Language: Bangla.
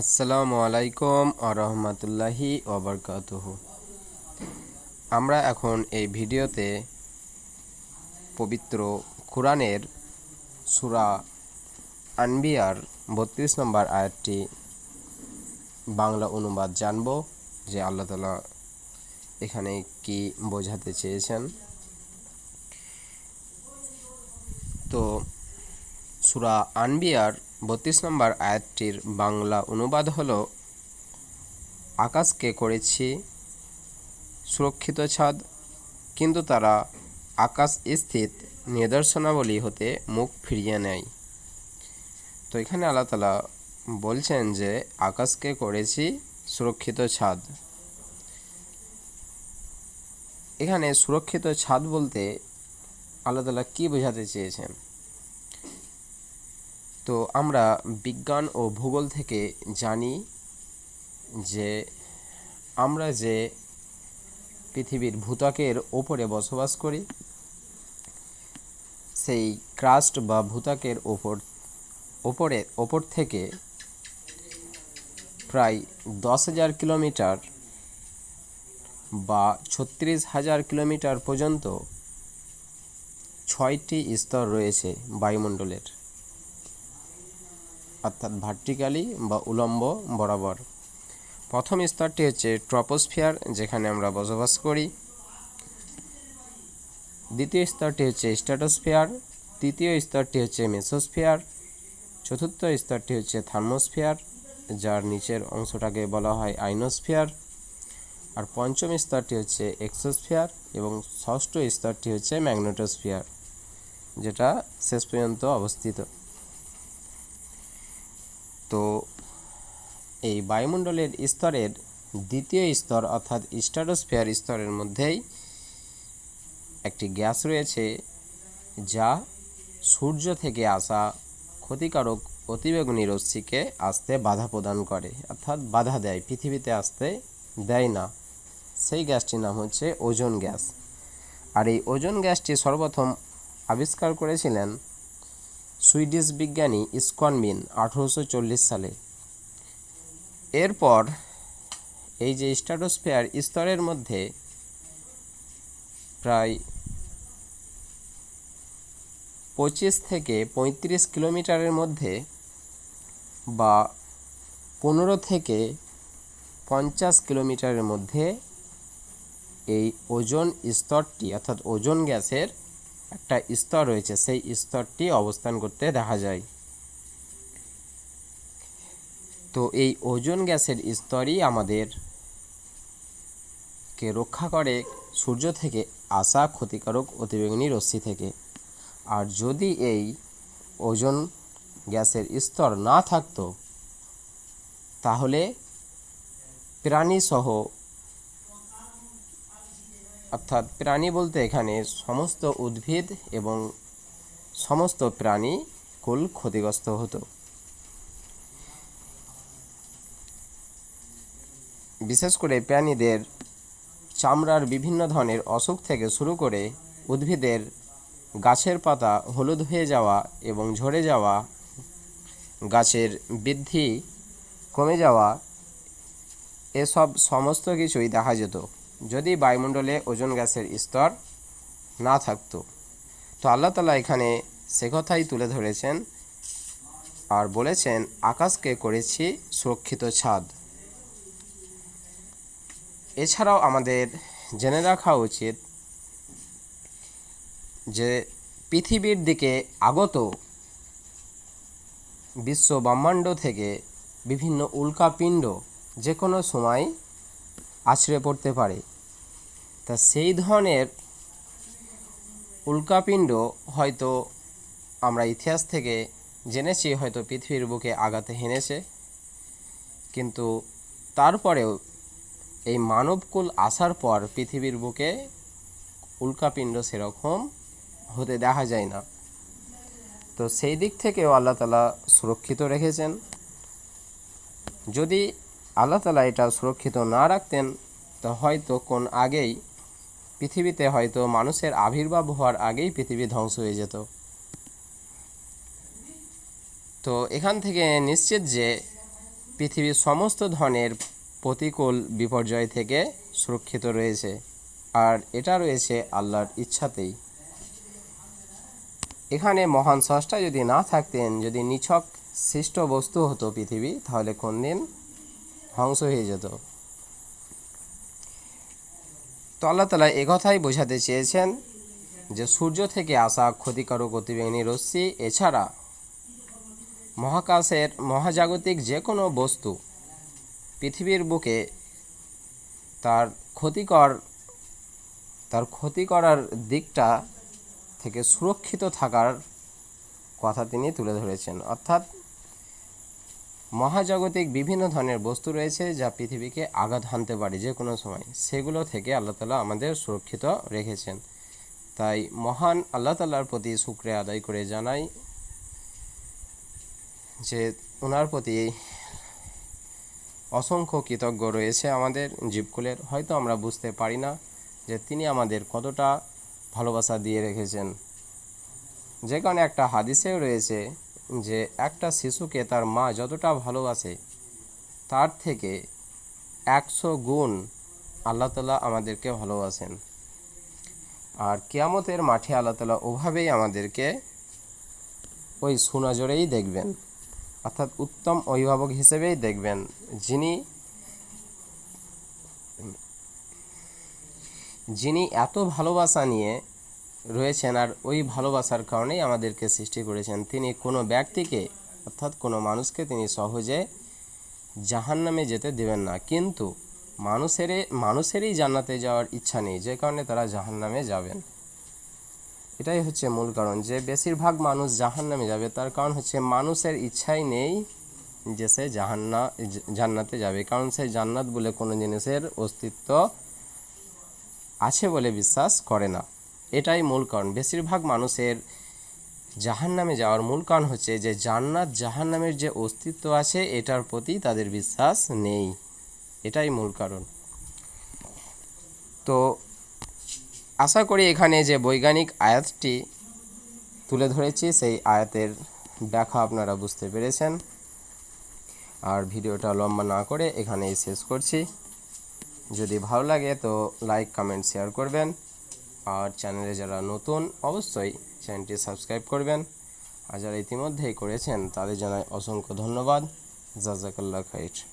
আসসালামু আলাইকুম আরহামতুল্লাহি ওবরকাতুহ আমরা এখন এই ভিডিওতে পবিত্র কোরআনের সুরা আনবিয়ার বত্রিশ নম্বর আয়াতটি বাংলা অনুবাদ জানব যে আল্লাহ তালা এখানে কি বোঝাতে চেয়েছেন। তো সুরা আনবিয়ার বত্রিশ নম্বর আয়াতটির বাংলা অনুবাদ হল, আকাশকে করেছি সুরক্ষিত ছাদ, কিন্তু তারা আকাশ স্থিত নিদর্শনাবলী হতে মুখ ফিরিয়ে নেয়। তো এখানে আল্লাহ বলছেন যে, আকাশকে করেছি সুরক্ষিত ছাদ। এখানে সুরক্ষিত ছাদ বলতে আল্লাহ তালা কী বোঝাতে চেয়েছেন? তো আমরা বিজ্ঞান ও ভূগোল থেকে জানি যে আমরা যে পৃথিবীর ভূত্বকের ওপরে বসবাস করি, সেই ক্রাস্ট বা ভূত্বকের ওপর, ওপরে, ওপর থেকে প্রায় দশ হাজার কিলোমিটার বা ছত্রিশ হাজার কিলোমিটার পর্যন্ত ছয়টি স্তর রয়েছে বায়ুমণ্ডলের। অর্থাৎ ভার্টিক্যালি বা উলম্ব বরাবর। প্রথম স্তরটি হচ্ছে ট্রপোস্ফিয়ার যেখানে আমরা বসবাস করি। দ্বিতীয় স্তরটি হচ্ছে স্ট্যাটোস্ফিয়ার তৃতীয় স্তরটি হচ্ছে মেসোস্ফিয়ার চতুর্থ স্তরটি হচ্ছে থার্মোস্ফিয়ার যার নিচের অংশটাকে বলা হয় আইনোস্ফিয়ার আর পঞ্চম স্তরটি হচ্ছে এক্সোস্ফিয়ার এবং ষষ্ঠ স্তরটি হচ্ছে ম্যাগনেটোস্ফিয়ার যেটা শেষ পর্যন্ত অবস্থিত। তো এই বায়ুমণ্ডলের স্তরের দ্বিতীয় স্তর অর্থাৎ স্ট্রাটোস্ফিয়ার স্তরের মধ্যেই একটি গ্যাস রয়েছে, যা সূর্য থেকে আসা ক্ষতিকারক অতিবেগুনি রশ্মিকে আসতে বাধা প্রদান করে, অর্থাৎ বাধা দেয়, পৃথিবীতে আসতে দেয় না। সেই গ্যাসটির নাম হচ্ছে ওজোন গ্যাস। আর এই ওজোন গ্যাসটি সর্বপ্রথম আবিষ্কার করেছিলেন সুইডিশ বিজ্ঞানী ইসকনমিন আঠেরোশো সালে। এরপর এই যে স্ট্রাটোস্ফিয়ার স্তরের মধ্যে প্রায় পঁচিশ থেকে পঁয়ত্রিশ কিলোমিটারের মধ্যে বা পনেরো থেকে পঞ্চাশ কিলোমিটারের মধ্যে এই ওজোন স্তরটি অর্থাৎ ওজোন গ্যাসের একটা স্তর রয়েছে, সেই স্তরটি অবস্থান করতে দেখা যায়। তো এই ওজোন গ্যাসের স্তরই আমাদের কে রক্ষা করে সূর্য থেকে আসা ক্ষতিকারক অতিবেগুনি রশ্মি থেকে। আর যদি এই ওজোন গ্যাসের স্তর না থাকতো, তাহলে প্রাণীসহ অর্থাৎ প্রাণী বলতে এখানে সমস্ত উদ্ভিদ এবং সমস্ত প্রাণী কুল ক্ষতিগ্রস্ত হতো। বিশেষ করে প্রাণীদের চামড়ার বিভিন্ন ধরনের অসুখ থেকে শুরু করে উদ্ভিদের গাছের পাতা হলুদ হয়ে যাওয়া এবং ঝরে যাওয়া, গাছের বৃদ্ধি কমে যাওয়া, এসব সমস্ত কিছুই দেখা যেত। যদি বায়ুমণ্ডলে ওজন গ্যাসের স্তর না থাকতো। তো আল্লাহ তালা এখানে সে কথাই তুলে ধরেছেন আর বলেছেন, আকাশকে করেছি সুরক্ষিত ছাদ। এছাড়াও আমাদের জেনে রাখা উচিত যে পৃথিবীর দিকে আগত বিশ্ব ব্রহ্মাণ্ড থেকে বিভিন্ন উল্কাপিণ্ড যে কোনো সময় আছড়ে পড়তে পারে। তা সেই ধরনের উল্কাপিণ্ড হয়তো আমরা ইতিহাস থেকে জেনেছি, হয়তো পৃথিবীর বুকে আঘাতে হেনেছে। কিন্তু তারপরেও এই মানবকুল আসার পর পৃথিবীর বুকে উল্কাপিণ্ড সেরকম হতে দেখা যায় না। তো সেই দিক থেকেও আল্লাহ তালা সুরক্ষিত রেখেছেন। যদি আল্লাহ তালা এটা সুরক্ষিত না রাখতেন, তো হয়তো কোন আগেই পৃথিবীতে হয়তো মানুষের আবির্ভাব হওয়ার আগেই পৃথিবী ধ্বংস হয়ে যেত। তো এখান থেকে নিশ্চিত যে পৃথিবীর সমস্ত ধরনের প্রতিকূল বিপর্যয় থেকে সুরক্ষিত রয়েছে, আর এটা রয়েছে আল্লাহর ইচ্ছাতেই। এখানে মহান স্রষ্টা যদি না থাকতেন, যদি নিছক সৃষ্ট বস্তু হতো পৃথিবী, তাহলে কোনদিন ধ্বংস হয়ে যেত। তো আল্লাহ তালা একথাই বোঝাতে চেয়েছেন যে সূর্য থেকে আসা ক্ষতিকারক অতিবেগুনি রশ্মি এছাড়া মহাকাশের মহাজাগতিক যে কোনো বস্তু পৃথিবীর বুকে তার ক্ষতিকর, তার ক্ষতি করার দিকটা থেকে সুরক্ষিত থাকার কথা তিনি তুলে ধরেছেন। অর্থাৎ মহাজাগতিক বিভিন্ন ধরনের বস্তু রয়েছে যা পৃথিবীকে আঘাত হানতে পারে যে কোনো সময়। সেগুলো থেকে আল্লাহ তালা আমাদের সুরক্ষিত রেখেছেন। তাই মহান আল্লাহ তাল্লার প্রতি শুক্রে আদায় করে জানাই যে ওনার প্রতি অসংখ্য কৃতজ্ঞ রয়েছে আমাদের জীবকুলের। হয়তো আমরা বুঝতে পারি না যে তিনি আমাদের কতটা ভালোবাসা দিয়ে রেখেছেন। যে কারণে একটা হাদিসেও রয়েছে যে একটা শিশুকে তার মা যতটা ভালোবাসে, তার থেকে একশো গুণ আল্লাহ তালা আমাদেরকে ভালোবাসেন। আর কেয়ামতের মাঠে আল্লাহ তালা ওভাবেই আমাদেরকে ওই সুনজরেই দেখবেন। অর্থাৎ উত্তম অভিভাবক হিসেবেই দেখবেন যিনি যিনি এত ভালোবাসা নিয়ে রয়েছেন আর ওই ভালোবাসার কারণেই আমাদেরকে সৃষ্টি করেছেন। তিনি কোনো ব্যক্তিকে অর্থাৎ কোনো মানুষকে তিনি সহজে জাহান নামে যেতে দেবেন না। কিন্তু মানুষেরই মানুষেরই জান্নাতে যাওয়ার ইচ্ছা নেই, যে কারণে তারা জাহান নামে যাবেন। এটাই হচ্ছে মূল কারণ, যে বেশিরভাগ মানুষ জাহান নামে যাবে, তার কারণ হচ্ছে মানুষের ইচ্ছাই নেই যে সে জাহান্না, জান্নাতে যাবে। কারণ সে জান্নাত বলে কোনো জিনিসের অস্তিত্ব আছে বলে বিশ্বাস করে না। এটাই মূল কারণ। বেশিরভাগ মানুষের জাহান নামে যাওয়ার মূল কারণ হচ্ছে যে, জান্নাত জাহান নামের যে অস্তিত্ব আছে, এটার প্রতি তাদের বিশ্বাস নেই। এটাই মূল কারণ। তো আশা করি এখানে যে বৈজ্ঞানিক আয়াতটি তুলে ধরেছি, সেই আয়াতের ব্যাখ্যা আপনারা বুঝতে পেরেছেন। আর ভিডিওটা লম্বা না করে এখানেই শেষ করছি। যদি ভালো লাগে তো লাইক, কমেন্ট, শেয়ার করবেন। আর চ্যানেলে যারা নতুন, অবশ্যই চ্যানেলটি সাবস্ক্রাইব করবেন। আর যারা ইতিমধ্যেই করেছেন, তাদের জানাই অসংখ্য ধন্যবাদ। জাজাকাল্লা খাইট